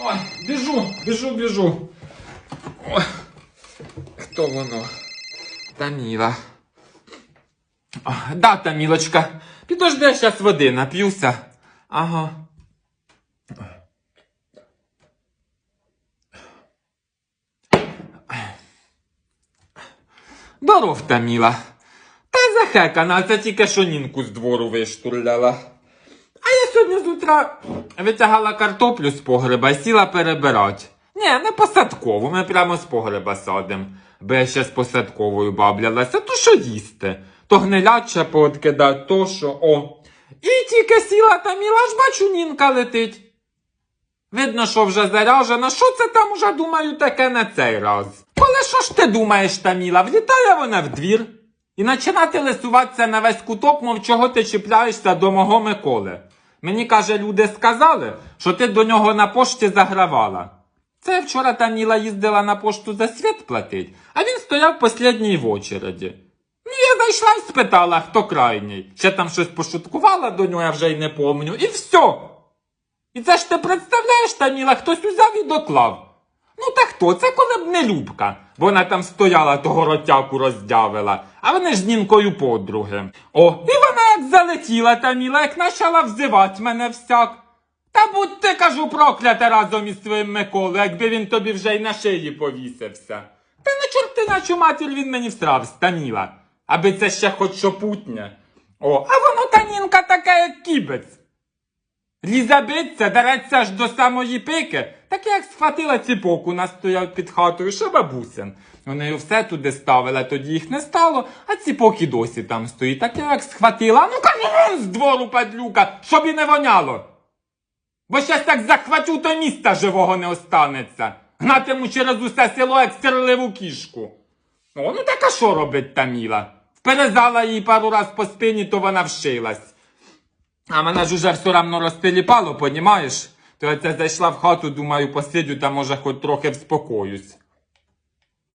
Ой, біжу, біжу, біжу. Ой. Хто воно? Таміла. О, Да, Тамілочка. Підожди, я зараз води нап'юся. Ага. Здоров, Таміла. Та захекана, це тільки що нінку з двору виштурляла. Сьогодні з утра витягала картоплю з погреба і сіла перебирати. Ні, не посадкову, ми прямо з погреба садим. Бо я ще з посадковою баблялася, то що їсти? То гниляче пооткидать, то що, о. І тільки сіла Таміла, аж бачу, нінка летить. Видно, що вже заряжена. Що це там уже думаю таке на цей раз? Коли що ж ти думаєш, Таміла? Влітає вона в двір і починати лисуватися на весь куток, мов чого ти чіпляєшся до мого Миколи. Мені каже, люди сказали, що ти до нього на пошті загравала. Це вчора Таміла їздила на пошту за світ платить, а він стояв послідній в очереді. Ну, я зайшла і спитала, хто крайній. Ще там щось пошуткувала до нього, я вже й не помню. І все. І це ж ти представляєш, Таміла, хтось узяв і доклав. Ну та хто? Це коли б не Любка. Бо вона там стояла, того ротяку роздявила, а вони ж з нінкою подруги. О, і вона як залетіла, Таміла, як почала взивати мене всяк. Та будь ти, кажу, проклята разом із своїм Миколою, якби він тобі вже й на шиї повісився. Та на чортиначу матір він мені встрав, станіла, Аби це ще хоч що путнє. О, а воно та нінка така, як кібець. Ліза биться, дереться аж до самої пики, так як схватила ціпок, у нас стояв під хатою, що бабусин. Вони все туди ставили, тоді їх не стало, а ціпок і досі там стоїть. Так як схватила, ну ка вон з двору падлюка, щоб і не воняло. Бо щас так захвачу, то міста живого не останеться. Гнатиму через усе село, як стерливу кішку. О, ну так а що робить Таміла? Вперезала її пару раз по спині, то вона вшилась. А мене ж уже все равно розтиліпало, понімаєш? То я це зайшла в хату, думаю, посидю та може хоч трохи вспокоюсь.